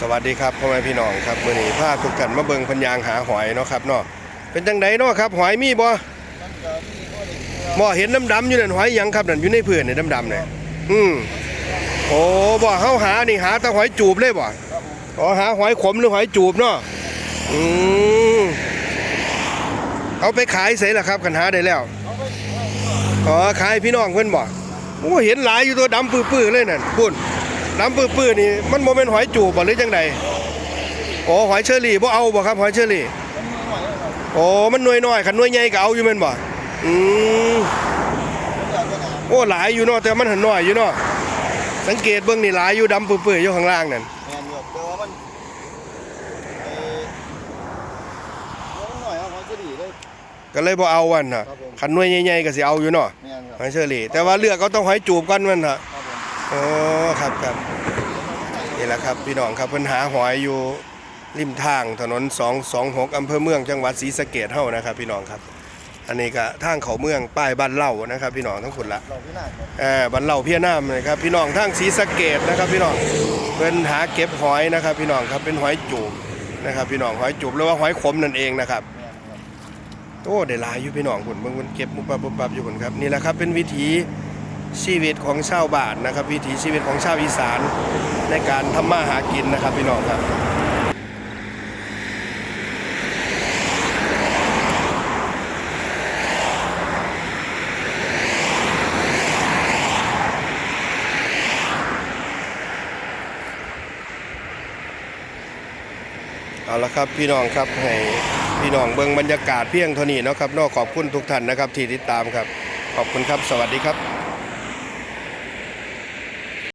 สวัสดีครับพ่อแม่พี่น้องครับมื้อนี้พาทุกท่านมาเบิงพันยางหาหอยเนาะครับเนาะเป็นจังไดเนาะครับหอยมีบ่บ่เห็นดำๆอยู่นั่นหอยยังครับนั่นอยู่ในเพื่อนนี่ดำๆเนี่ยอืมโอ้บ่เฮาหานี่หาแต่หอยจูบเลยบ่อ๋อหาหอยขมหรือหอยจูบเนาะอืมเอาไปขายไสล่ะครับกันหาได้แล้วอ๋อขายพี่น้องเพิ่อนบ่โอ้เห็นหลายอยู่ตัวดำปื้อๆเลยนั่นพุ่น น้ำปื้อๆนี่มันโมเป็นหอยจูบบ่หรือจังใดโอ้หอยเชอรี่บ่เอาบ่ครับหอยเชอรี่โอ้มันหน่วยน้อยคันหน่วยใหญ่ก็เอาอยู่แม่นบ่อืมโอ้หลายอยู่เนาะแต่มันหันน้อยอยู่เนาะสังเกตเบิ่งนี่หลายอยู่ดำปื้อๆอยู่ข้างล่างนั่นแมนอยู่แต่ว่ามันเอ่อเลี้ยงหน่อยครับเขาจะดีเลยก็เลยบ่เอาวันน่ะครับผมคันหน่วยใหญ่ๆก็สิเอาอยู่เนาะแมนครับหอยเชอรี่แต่ว่าเลือกเขาต้องหอยจูบก่อนมันน่ะครับผม โอ้ครับครับนี่แหละครับพี่น้องครับเพิ่นหาหอยอยู่ริมทางถนน 226อำเภอเมืองจังหวัดศรีสะเกษเฮานะครับ พี่น้องครับ อันนี้ก็ทางเขาเมืองป้ายบ้านเล่านะครับ พี่น้องทั้งคนละเราพี่นาเออบ้านเล่าเพียน้ำนะครับพี่น้องทางศรีสะเกษนะครับ พี่น้องเพิ่นหาเก็บหอยนะครับ พี่น้องครับเป็นหอยจูบนะครับพี่น้องหอยจูบหรือว่าหอยขมนั่นเองนะครับโอ้ได้ลายอยู่พี่น้องคุณเบิ่งมันเก็บมุบปับมุบปับอยู่คนครับนี่แหละครับเป็นวิถี ชีวิตของชาวบ้านนะครับ วิถีชีวิตของชาวอีสานในการทำมาหากินนะครับพี่น้องครับเอาละครับพี่น้องครับให้พี่น้องเบิ่งบรรยากาศเพียงเท่านี้นะครับนอกขอบคุณทุกท่านนะครับที่ติดตามครับ ขอบคุณครับ สวัสดีครับ